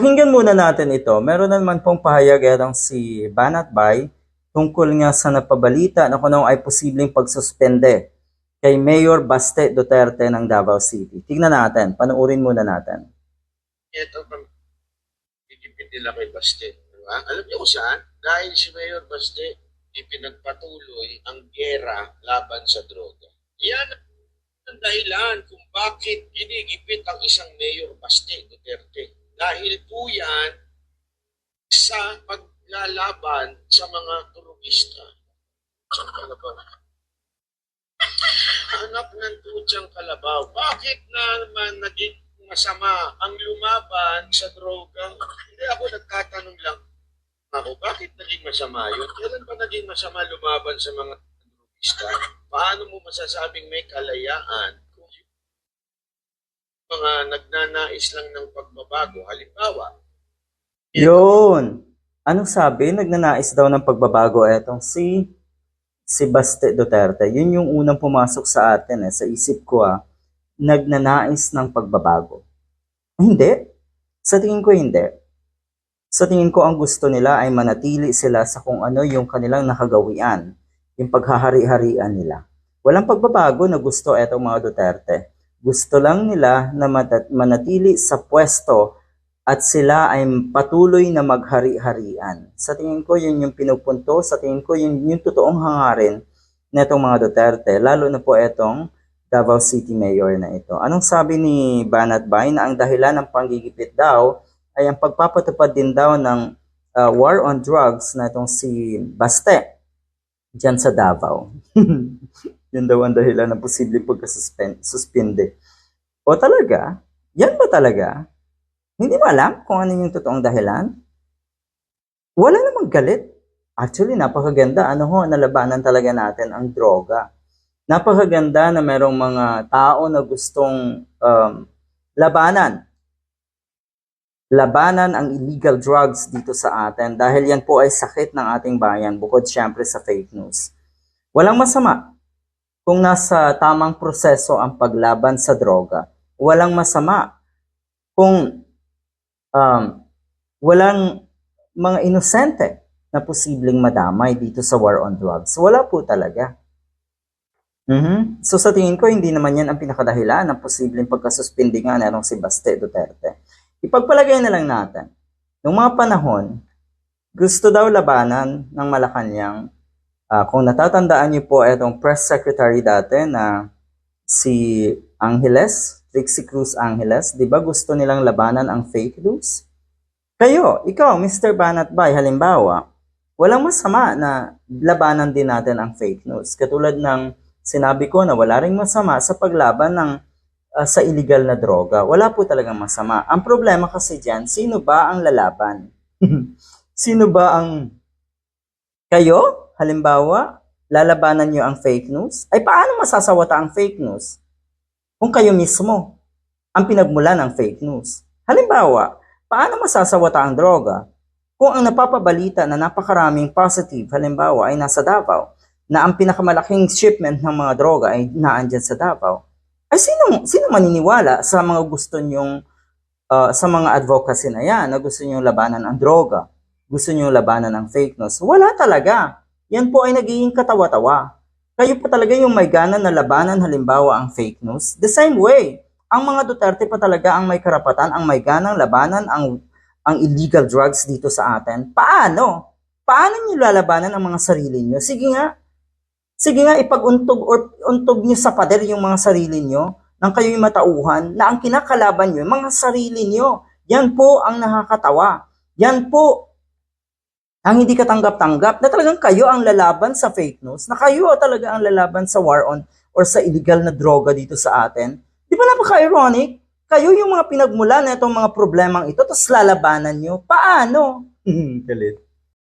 Pakinggan muna natin ito. Meron naman pong pahayag itong si Banat Bay tungkol nga sa napabalita na kung ano ay posibleng pagsuspende kay Mayor Baste Duterte ng Davao City. Tingnan natin, panuorin muna natin. ito pang gigipit nila kay Baste. Diba? Alam niyo kung saan? Dahil si Mayor Baste ipinagpatuloy ang gera laban sa droga. Yan ang dahilan kung bakit ginigipit ang isang Mayor Baste Duterte. Dahil po yan sa paglalaban sa mga turugista. Sa kalabaw. Anak ng tutsang kalabaw. Bakit na naman naging masama ang lumaban sa droga? Hindi ako nagtatanong lang ako, bakit naging masama yun? Kailan ba naging masama lumaban sa mga drogista? Paano mo masasabing may kalayaan mga nagnanais lang ng pagbabago? Halimbawa, Yun! Anong sabi? Nagnanais daw ng pagbabago etong si si Baste Duterte. Yun yung unang pumasok sa atin eh, sa isip ko ah. Nagnanais ng pagbabago. Hindi. Sa tingin ko hindi. Sa tingin ko ang gusto nila ay manatili sila sa kung ano yung kanilang nakagawian, yung paghahari-harian nila. Walang pagbabago na gusto etong mga Duterte. Gusto lang nila na manatili sa pwesto at sila ay patuloy na maghari-harian. Sa tingin ko, yun yung pinupunto. Sa tingin ko, yun yung totoong hangarin na itong mga Duterte, lalo na po itong Davao City Mayor na ito. Anong sabi ni Banat Bay na ang dahilan ng panggigipit daw ay ang pagpapatupad din daw ng uh, war on drugs na itong si Baste dyan sa Davao. Yun daw ang dahilan ng posibleng pagkasuspende. O talaga? Yan ba talaga? Hindi mo alam kung ano yung totoong dahilan? Wala namang galit. Actually, napakaganda. Ano ho, nalabanan talaga natin ang droga. Napakaganda na merong mga tao na gustong um, labanan. Labanan ang illegal drugs dito sa atin dahil yan po ay sakit ng ating bayan bukod syempre sa fake news. Walang masama kung nasa tamang proseso ang paglaban sa droga. Walang masama kung um, walang mga inosente na posibleng madamay dito sa war on drugs. Wala po talaga. Mhm. So sa tingin ko, hindi naman yan ang pinakadahilan ng posibleng pagkasuspindi nga na si Baste Duterte. Ipagpalagay na lang natin, noong mga panahon, gusto daw labanan ng Malacanang. Ah, kung natatandaan niyo po, itong press secretary dati na si Angeles, Trixie Cruz Angeles, di ba gusto nilang labanan ang fake news? Kayo, ikaw, Mr. Banat Bay, halimbawa, walang masama na labanan din natin ang fake news. Katulad ng sinabi ko na wala ring masama sa paglaban ng ah, sa illegal na droga. Wala po talagang masama. Ang problema kasi dyan, sino ba ang lalaban? sino ba ang kayo? Halimbawa, lalabanan nyo ang fake news? Ay paano masasawata ang fake news? Kung kayo mismo ang pinagmula ng fake news. Halimbawa, paano masasawata ang droga? Kung ang napapabalita na napakaraming positive, halimbawa, ay nasa Davao, na ang pinakamalaking shipment ng mga droga ay naandyan sa Davao, ay sino, sino maniniwala sa mga gusto nyong, uh, sa mga advocacy na yan, na gusto nyong labanan ang droga, gusto nyong labanan ang fake news? Wala talaga. Yan po ay nagiging katawa-tawa. Kayo po talaga yung may gana na labanan halimbawa ang fake news. The same way, ang mga Duterte pa talaga ang may karapatan, ang may ganang labanan ang ang illegal drugs dito sa atin. Paano? Paano niyo lalabanan ang mga sarili niyo? Sige nga. Sige nga ipag-untog or untog niyo sa pader yung mga sarili niyo nang kayo'y matauhan na ang kinakalaban niyo, mga sarili niyo. Yan po ang nakakatawa. Yan po ang hindi katanggap-tanggap na talagang kayo ang lalaban sa fake news, na kayo talaga ang lalaban sa war on or sa illegal na droga dito sa atin. Di ba napaka-ironic? Kayo yung mga pinagmula na itong mga problemang ito, tapos lalabanan nyo. Paano? Galit.